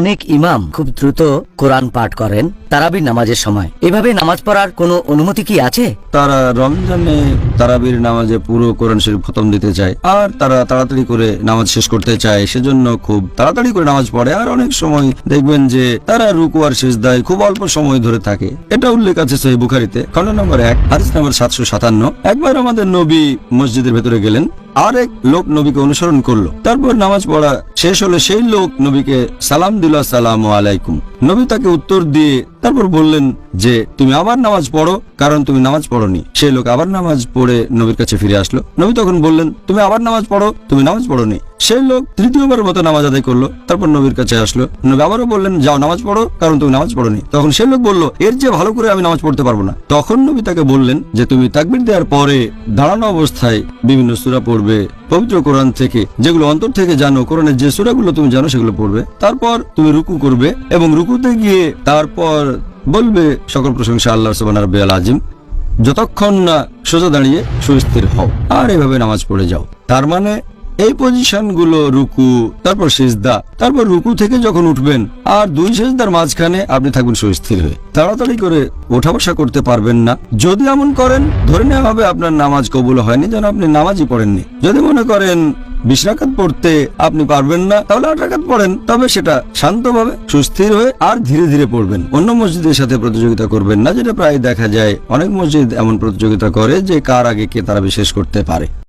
অনেক ইমাম খুব দ্রুত কোরআন পাঠ করেন তারাবির নামাজের সময়। এভাবে নামাজ পড়ার কোনো অনুমতি কি আছে? তারা রমজানে তারাবির নামাজে পুরো কোরআন শরীফ খতম দিতে চায়, আর তারা তাড়াতাড়ি করে নামাজ শেষ করতে চায়, সেজন্য খুব তাড়াতাড়ি করে নামাজ পড়ে, আর অনেক সময় দেখবেন যে তারা রুকু আর সেজদায় খুব অল্প সময় ধরে থাকে। এটা উল্লেখ আছে সহি বুখারিতে, খন্ড নম্বর এক, হাদিস নম্বর সাতশো সাতান্ন। একবার আমাদের নবী মসজিদের ভেতরে গেলেন আরেক লোক নবীকে অনুসরণ করল। তারপর নামাজ পড়া শেষ হলে সেই লোক নবীকে সালাম দিল সালাম আলাইকুম। নবী তাকে উত্তর দিয়ে তারপর বললেন যে, তুমি আবার নামাজ পড়ো, কারণ তুমি নামাজ পড়োনি। সেই লোক আবার নামাজ পড়ে নবীর কাছে ফিরে আসলো। নবী তখন বললেন, তুমি আবার নামাজ পড়ো, তুমি নামাজ পড়োনি। সেই লোক তৃতীয়বার মতো নামাজ আদায় করল, তারপর নবীর কাছে আসলো। নবী আবারও বললেন, যাও নামাজ পড়ো, কারণ তুমি নামাজ পড়োনি। তখন সেই লোক বলল, এর যে ভালো করে আমি নামাজ পড়তে পারব না। তখন নবী তাকে বললেন যে, তুমি তাকবির দেওয়ার পরে দাঁড়ানো অবস্থায় বিভিন্ন সূরা পড়বে, পবিত্র কোরআন থেকে যেগুলো অন্তর থেকে জানো, কোরআনের যে সূরাগুলো তুমি জানো সেগুলো পড়বে। তারপর তুমি রুকু করবে এবং রুকুতে গিয়ে তারপর বলবে সকল প্রশংসা আল্লাহ সুবান রব্বিল আজিম যতক্ষণ না সোজা দাঁড়িয়ে সুস্থির হও, আর এভাবে নামাজ পড়ে যাও। তার মানে এই পজিশনগুলো রুকু, তারপর সেজদা, তারপর রুকু থেকে যখন উঠবেন, আর দুই সেজদার মাঝখানে আপনি থাকবেন সুস্থির হয়ে। তাড়াতাড়ি করে ওঠা বসা করতে পারবেন না। যদি এমন করেন, ধরে নেওয়া হবে আপনার নামাজ কবুল হয়নি, যেন আপনি নামাজই পড়েননি। যদি মনে করেন বিশ পড়তে আপনি পারবেন না, তাহলে আট রাখাত পড়েন। তবে সেটা শান্তভাবে, সুস্থির হয়ে আর ধীরে ধীরে পড়বেন। অন্য মসজিদের সাথে প্রতিযোগিতা করবেন না, যেটা প্রায় দেখা যায়। অনেক মসজিদ এমন প্রতিযোগিতা করে যে কার আগে কে তারা বিশেষ করতে পারে।